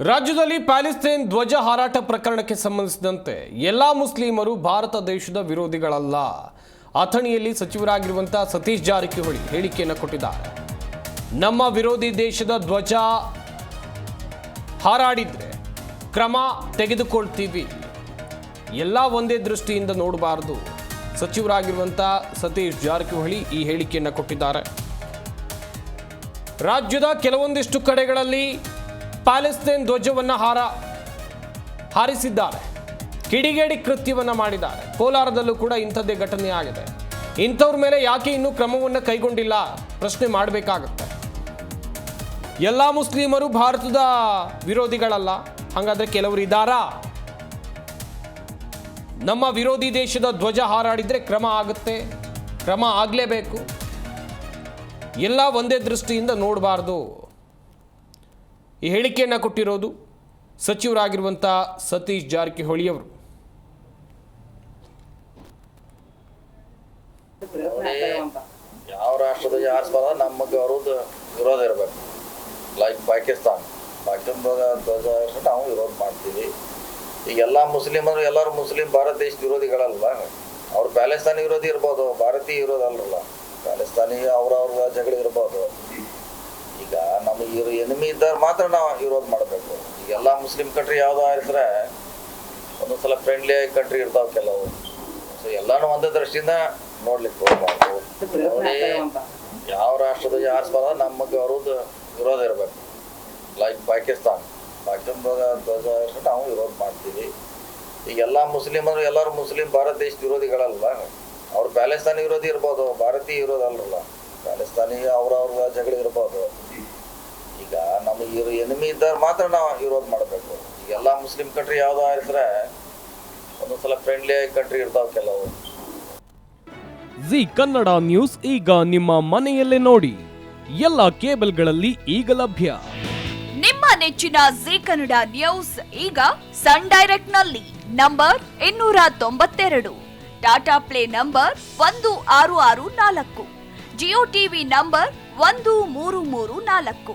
ರಾಜ್ಯದಲ್ಲಿ ಪ್ಯಾಲೆಸ್ತೇನ್ ಧ್ವಜ ಹಾರಾಟ ಪ್ರಕರಣಕ್ಕೆ ಸಂಬಂಧಿಸಿದಂತೆ ಎಲ್ಲಾ ಮುಸ್ಲಿಮರು ಭಾರತ ದೇಶದ ವಿರೋಧಿಗಳಲ್ಲ. ಅಥಣಿಯಲ್ಲಿ ಸಚಿವರಾಗಿರುವಂತಹ ಸತೀಶ್ ಜಾರಕಿಹೊಳಿ ಹೇಳಿಕೆಯನ್ನು ಕೊಟ್ಟಿದ್ದಾರೆ. ನಮ್ಮ ವಿರೋಧಿ ದೇಶದ ಧ್ವಜ ಹಾರಾಡಿದ್ರೆ ಕ್ರಮ ತೆಗೆದುಕೊಳ್ತೀವಿ. ಎಲ್ಲ ಒಂದೇ ದೃಷ್ಟಿಯಿಂದ ನೋಡಬಾರದು. ಸಚಿವರಾಗಿರುವಂಥ ಸತೀಶ್ ಜಾರಕಿಹೊಳಿ ಈ ಹೇಳಿಕೆಯನ್ನು ಕೊಟ್ಟಿದ್ದಾರೆ. ರಾಜ್ಯದ ಕೆಲವೊಂದಿಷ್ಟು ಕಡೆಗಳಲ್ಲಿ ಪ್ಯಾಲೆಸ್ತೇನ್ ಧ್ವಜವನ್ನು ಹಾರ, ಹಾರಿಸಿದ್ದಾರೆ. ಕಿಡಿಗೇಡಿ ಕೃತ್ಯವನ್ನು ಮಾಡಿದ್ದಾರೆ. ಕೋಲಾರದಲ್ಲೂ ಕೂಡ ಇಂಥದ್ದೇ ಘಟನೆ ಆಗಿದೆ. ಇಂಥವ್ರ ಮೇಲೆ ಯಾಕೆ ಇನ್ನೂ ಕ್ರಮವನ್ನು ಕೈಗೊಂಡಿಲ್ಲ? ಪ್ರಶ್ನೆ ಮಾಡಬೇಕಾಗತ್ತೆ. ಎಲ್ಲ ಮುಸ್ಲಿಮರು ಭಾರತದ ವಿರೋಧಿಗಳಲ್ಲ. ಹಾಗಾದ್ರೆ ಕೆಲವರು ಇದ್ದಾರಾ? ನಮ್ಮ ವಿರೋಧಿ ದೇಶದ ಧ್ವಜ ಹಾರಾಡಿದ್ರೆ ಕ್ರಮ ಆಗುತ್ತೆ. ಕ್ರಮ ಆಗಲೇಬೇಕು. ಎಲ್ಲ ಒಂದೇ ದೃಷ್ಟಿಯಿಂದ ನೋಡಬಾರ್ದು. ಈ ಹೇಳಿಕೆಯನ್ನು ಕೊಟ್ಟಿರೋದು ಸಚಿವರಾಗಿರುವಂಥ ಸತೀಶ್ ಜಾರಕಿಹೊಳಿ ಅವರು. ಯಾವ ರಾಷ್ಟ್ರದ ಯಾರು ಸ್ಪರ್ಧ ನಮಗೆ ಅವ್ರದ್ದು ವಿರೋಧ ಇರಬೇಕು. ಲೈಕ್ ಪಾಕಿಸ್ತಾನ. ಪಾಕಿಸ್ತಾನದ ಧ್ವಜ ನಾವು ವಿರೋಧ ಮಾಡ್ತೀವಿ. ಈಗ ಎಲ್ಲ ಅಂದ್ರೆ ಎಲ್ಲರೂ ಮುಸ್ಲಿಂ ಭಾರತ ದೇಶದ ವಿರೋಧಿಗಳಲ್ಲ ಅವ್ರು ಪ್ಯಾಲೆಸ್ತಾನಿ ವಿರೋಧಿ ಇರ್ಬೋದು, ಭಾರತೀಯ ವಿರೋಧ ಅಲ್ರಲ್ಲ. ಪ್ಯಾಲೆಸ್ತಾನಿ ಅವ್ರವ್ರ ಜಗಳ ಇರ್ಬೋದು. ನಮಗೆ ಇವ್ರು ಎನಿಮಿ ಇದ್ದಾರೆ ಮಾತ್ರ ನಾವು ವಿರೋಧ ಮಾಡಬೇಕು. ಈಗ ಎಲ್ಲ ಮುಸ್ಲಿಂ ಕಂಟ್ರಿ ಯಾವುದೋ ಇದ್ರೆ ಒಂದೊಂದ್ಸಲ ಫ್ರೆಂಡ್ಲಿ ಕಂಟ್ರಿ ಇರ್ತಾವೆ ಕೆಲವು ಸೊ ಎಲ್ಲಾನು ಒಂದೇ ದೃಷ್ಟಿಯಿಂದ ನೋಡ್ಲಿಕ್ಕೆ ಹೋಗ್ಬಾರ್ದು. ಯಾವ ರಾಷ್ಟ್ರದ ಯಾರು ಸ್ಪರ್ಧ ನಮಗೆ ಅವ್ರದ್ದು ವಿರೋಧ ಇರಬೇಕು. ಲೈಕ್ ಪಾಕಿಸ್ತಾನ. ಪಾಕಿಸ್ತಾನದಾಗ ಧ್ವಜ ನಾವು ವಿರೋಧ ಮಾಡ್ತೀವಿ. ಈಗ ಎಲ್ಲ ಅಂದ್ರೆ ಎಲ್ಲರೂ ಮುಸ್ಲಿಂ ಭಾರತ ದೇಶದ ವಿರೋಧಿಗಳಲ್ಲ ಅವ್ರು ಪ್ಯಾಲೆಸ್ತಾನಿ ವಿರೋಧಿ ಇರ್ಬೋದು, ಭಾರತೀಯ ವಿರೋಧ ಅಲ್ರಲ್ಲ. ಪ್ಯಾಲೆಸ್ತಾನಿ ಅವ್ರವ್ರ ಜಗಳ ಇದ್ದಾಗ ಮಾತ್ರ ನಾವು ವಿರೋಧ ಮಾಡಬೇಕು. ಎಲ್ಲ ಮುಸ್ಲಿಂ ಕಂಟ್ರಿ ಯಾವುದೋ ಇದ್ರೆ ಒಂದೊಂದ್ಸಲ ಫ್ರೆಂಡ್ಲಿ ಕಂಟ್ರಿ ಇರ್ತಾವ ಕೆಲವು ಜಿ ಕನ್ನಡ ನ್ಯೂಸ್ ಈಗ ನಿಮ್ಮ ಮನೆಯಲ್ಲೇ ನೋಡಿ. ಎಲ್ಲ ಕೇಬಲ್ಗಳಲ್ಲಿ ಈಗ ಲಭ್ಯ. ನಿಮ್ಮ ನೆಚ್ಚಿನ ಜಿ ಕನ್ನಡ ನ್ಯೂಸ್ ಈಗ ಸನ್ ಡೈರೆಕ್ಟ್ನಲ್ಲಿ ನಂಬರ್ ಇನ್ನೂರ ತೊಂಬತ್ತೆರಡು ಟಾಟಾ ಪ್ಲೇ ನಂಬರ್ ಒಂದು ಆರು ಆರು ನಾಲ್ಕು ಜಿಯೋ ಟಿವಿ ನಂಬರ್ ಒಂದು ಮೂರು ಮೂರು ನಾಲ್ಕು.